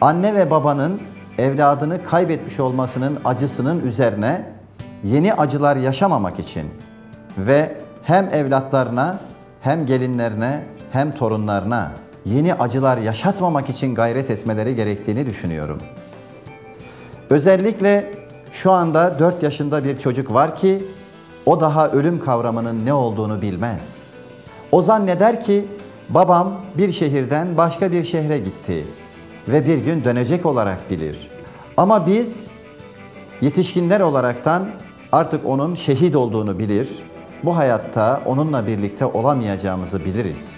Anne ve babanın evladını kaybetmiş olmasının acısının üzerine yeni acılar yaşamamak için ve hem evlatlarına hem gelinlerine hem torunlarına yeni acılar yaşatmamak için gayret etmeleri gerektiğini düşünüyorum. Özellikle şu anda 4 yaşında bir çocuk var ki o daha ölüm kavramının ne olduğunu bilmez. O zanneder ki babam bir şehirden başka bir şehre gitti ve bir gün dönecek olarak bilir. Ama biz yetişkinler olaraktan artık onun şehit olduğunu bilir. Bu hayatta onunla birlikte olamayacağımızı biliriz.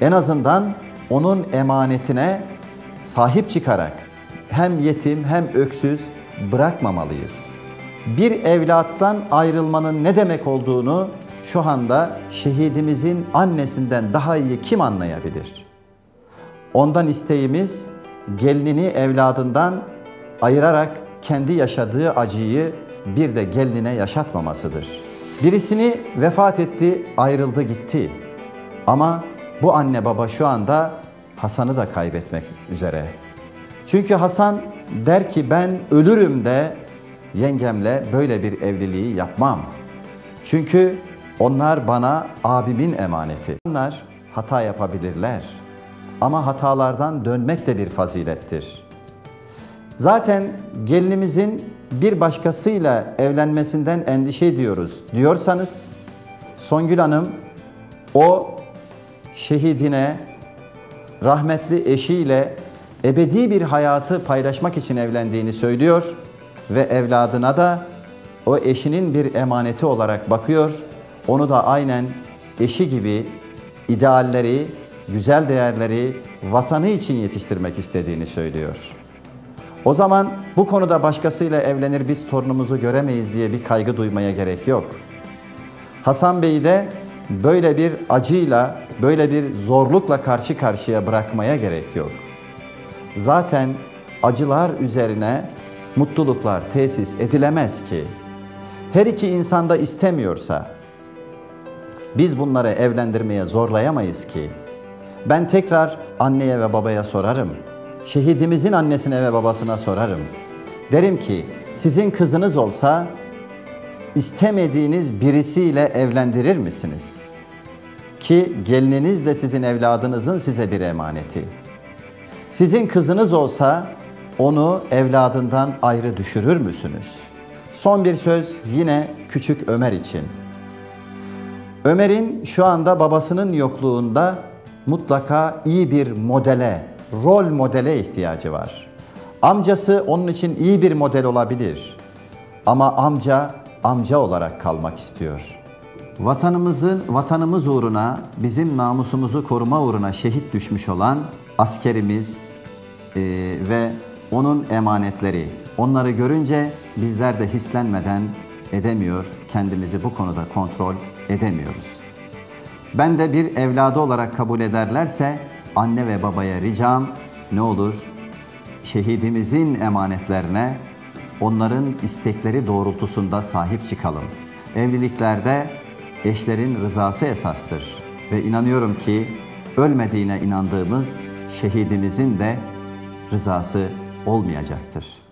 En azından onun emanetine sahip çıkarak hem yetim hem öksüz bırakmamalıyız. Bir evlattan ayrılmanın ne demek olduğunu şu anda şehidimizin annesinden daha iyi kim anlayabilir? Ondan isteğimiz gelinini evladından ayırarak kendi yaşadığı acıyı bir de gelinine yaşatmamasıdır. Birisini vefat etti, ayrıldı gitti. Ama bu anne baba şu anda Hasan'ı da kaybetmek üzere. Çünkü Hasan der ki ben ölürüm de yengemle böyle bir evliliği yapmam. Çünkü onlar bana abimin emaneti. Onlar hata yapabilirler. Ama hatalardan dönmek de bir fazilettir. Zaten gelinimizin bir başkasıyla evlenmesinden endişe ediyoruz diyorsanız Songül Hanım o şehidine rahmetli eşiyle ebedi bir hayatı paylaşmak için evlendiğini söylüyor ve evladına da o eşinin bir emaneti olarak bakıyor. Onu da aynen eşi gibi idealleri, güzel değerleri vatanı için yetiştirmek istediğini söylüyor. O zaman bu konuda başkasıyla evlenir biz torunumuzu göremeyiz diye bir kaygı duymaya gerek yok. Hasan Bey'i de böyle bir acıyla, böyle bir zorlukla karşı karşıya bırakmaya gerek yok. Zaten acılar üzerine mutluluklar tesis edilemez ki. Her iki insan da istemiyorsa biz bunları evlendirmeye zorlayamayız ki. Ben tekrar anneye ve babaya sorarım. Şehidimizin annesine ve babasına sorarım. Derim ki sizin kızınız olsa istemediğiniz birisiyle evlendirir misiniz? Ki gelininiz de sizin evladınızın size bir emaneti. Sizin kızınız olsa onu evladından ayrı düşürür müsünüz? Son bir söz yine küçük Ömer için. Ömer'in şu anda babasının yokluğunda mutlaka iyi bir modele, rol modele ihtiyacı var. Amcası onun için iyi bir model olabilir. Ama amca amca olarak kalmak istiyor. Vatanımızın vatanımız uğruna, bizim namusumuzu koruma uğruna şehit düşmüş olan askerimiz e, ve onun emanetleri. Onları görünce bizler de hislenmeden edemiyor, kendimizi bu konuda kontrol edemiyoruz. Ben de bir evladı olarak kabul ederlerse anne ve babaya ricam ne olur şehidimizin emanetlerine onların istekleri doğrultusunda sahip çıkalım. Evliliklerde eşlerin rızası esastır ve inanıyorum ki ölmediğine inandığımız şehidimizin de rızası olmayacaktır.